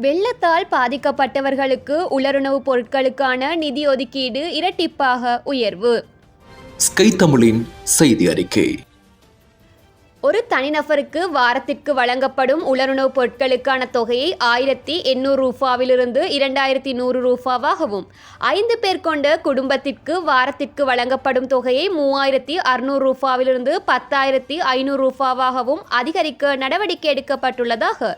வெள்ளத்தால் பாதிக்கப்பட்டவர்களுக்கு உலருணவுப் பொருட்களுக்கான நிதி ஒதுக்கீடு இரட்டிப்பாக உயர்வு. ஸ்கை தமிழின் செய்தி அறிக்கை. ஒரு தனிநபருக்கு வாரத்திற்கு வழங்கப்படும் உலருணவுப் பொருட்களுக்கான தொகையை ஆயிரத்தி எண்ணூறு ரூபாவிலிருந்து இரண்டாயிரத்தி நூறு ரூபாவாகவும் ஐந்து பேர் கொண்ட குடும்பத்திற்கு வாரத்திற்கு வழங்கப்படும் தொகையை மூவாயிரத்தி அறுநூறு ரூபாவிலிருந்து பத்தாயிரத்தி ஐநூறு ரூபாவாகவும் அதிகரிக்க நடவடிக்கை எடுக்கப்பட்டுள்ளதாக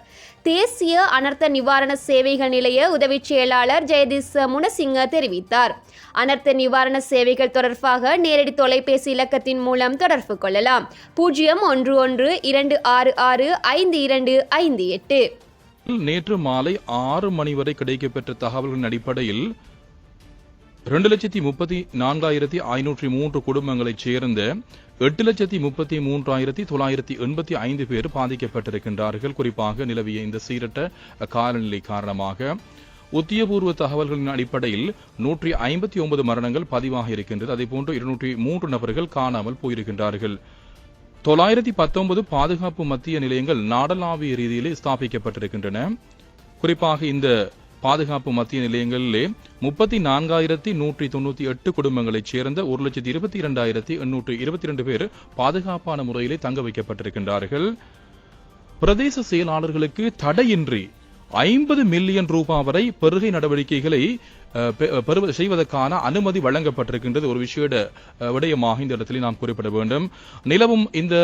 தேசிய அனர்த்த நிவாரண சேவைகள் நிலைய உதவிச் செயலாளர் ஜெயதிஸ் முனசிங்க தெரிவித்தார். அனர்த்த நிவாரண சேவைகள் தொடர்பாக நேரடி தொலைபேசி இலக்கத்தின் மூலம் தொடர்பு கொள்ளலாம். பூஜ்ஜியம் ஒன்று ஒன்று ஒன்று இரண்டு ஆறு ஆறு ஐந்து இரண்டு ஐந்து எட்டு. நேற்று மாலை ஆறு மணி வரை கிடைக்கப்பெற்ற தகவல்களின் அடிப்படையில் இரண்டு லட்சத்தி முப்பத்தி நான்காயிரத்தி ஐநூற்றி மூன்று குடும்பங்களைச் சேர்ந்த எட்டு லட்சத்தி முப்பத்தி மூன்றாயிரத்தி தொள்ளாயிரத்தி எண்பத்தி ஐந்து பேர் பாதிக்கப்பட்டிருக்கின்றார்கள். குறிப்பாக நிலவிய இந்த சீரட்ட காலநிலை காரணமாக உத்தியபூர்வ தகவல்களின் அடிப்படையில் நூற்றி ஐம்பத்தி ஒன்பது மரணங்கள் பதிவாக இருக்கின்றது. அதேபோன்று இருநூற்றி மூன்று நபர்கள் காணாமல் போயிருக்கின்றார்கள். தொள்ளாயிரத்தி பத்தொன்பது பாதுகாப்பு மத்திய நிலையங்கள் நாடளாவிய ரீதியிலே ஸ்தாபிக்கப்பட்டிருக்கின்றன. குறிப்பாக இந்த பாதுகாப்பு மத்திய நிலையங்களிலே முப்பத்தி நான்காயிரத்தி நூற்றி தொண்ணூத்தி எட்டு குடும்பங்களைச் சேர்ந்த ஒரு லட்சத்தி இருபத்தி இரண்டாயிரத்தி எண்ணூற்று இருபத்தி இரண்டு பேர் பாதுகாப்பான முறையிலே தங்க வைக்கப்பட்டிருக்கின்றார்கள். பிரதேச செயலாளர்களுக்கு தடையின்றி ஐம்பது மில்லியன் ரூபாய் வரை பெருகை நடவடிக்கைகளை அஹ், செய்வதற்கான அனுமதி வழங்கப்பட்டிருக்கின்றது. ஒரு விஷயட விடயமாக இந்த இடத்தில் நாம் குறிப்பிட வேண்டும். நிலவும் இந்த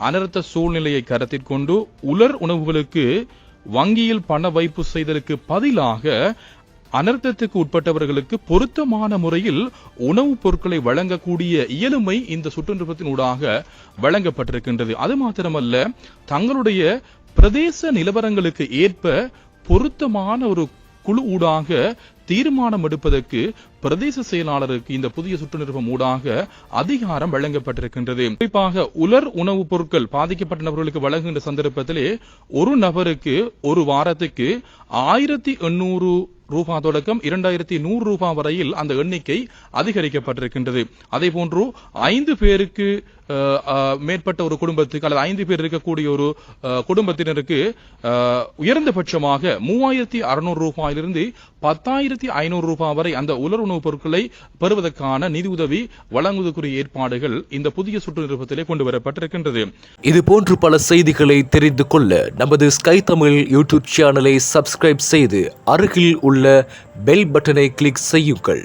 அனர்த்த சூழ்நிலையை கருத்தில் கொண்டு உலர் உணவுகளுக்கு வங்கியில் பண வைப்பு செய்தலுக்கு பதிலாக அனர்த்தத்துக்கு உட்பட்டவர்களுக்கு பொருத்தமான முறையில் உணவுப் பொருட்களை வழங்கக்கூடிய இயலுமை இந்த சுற்றுநிறுவனத்தின் ஊடாக வழங்கப்பட்டிருக்கின்றது. அது மாத்திரமல்ல தங்களுடைய பிரதேச நிலவரங்களுக்கு ஏற்ப பொருத்தமான ஒரு குழு ஊடாக தீர்மானம் எடுப்பதற்கு பிரதேச செயலாளருக்கு இந்த புதிய சுற்று நிறுவம் ஊடாக அதிகாரம் வழங்கப்பட்டிருக்கின்றது. குறிப்பாக உலர் உணவுப் பொருட்கள் பாதிக்கப்பட்ட நபர்களுக்கு வழங்குகின்ற சந்தர்ப்பத்திலே ஒரு நபருக்கு ஒரு வாரத்துக்கு ஆயிரத்தி எண்ணூறு ரூபா தொடக்கம் இரண்டாயிரத்தி நூறு ரூபா வரையில் அந்த எண்ணிக்கை அதிகரிக்கப்பட்டிருக்கின்றது. அதே போன்று ஐந்து பேருக்கு மேற்பட்ட ஒரு குடும்பத்துக்கு அல்லது ஐந்து பேர் இருக்கக்கூடிய ஒரு குடும்பத்தினருக்கு உயர்ந்தபட்சமாக மூவாயிரத்தி அறுநூறு ரூபாயிலிருந்து பத்தாயிரத்தி ஐநூறு ரூபாய் வரை அந்த உலர் உணவுப் பொருட்களை பெறுவதற்கான நிதியுதவி வழங்குவதற்குரிய ஏற்பாடுகள் இந்த புதிய சுற்று நிறுவனத்திலே கொண்டு வரப்பட்டிருக்கின்றது. இது போன்று பல செய்திகளை தெரிந்து கொள்ள நமது ஸ்கை தமிழ் யூடியூப் சேனலை சப்ஸ்கிரைப் செய்து அருகில் உள்ள உள்ள பெல் பட்டனை கிளிக் செய்யுங்கள்.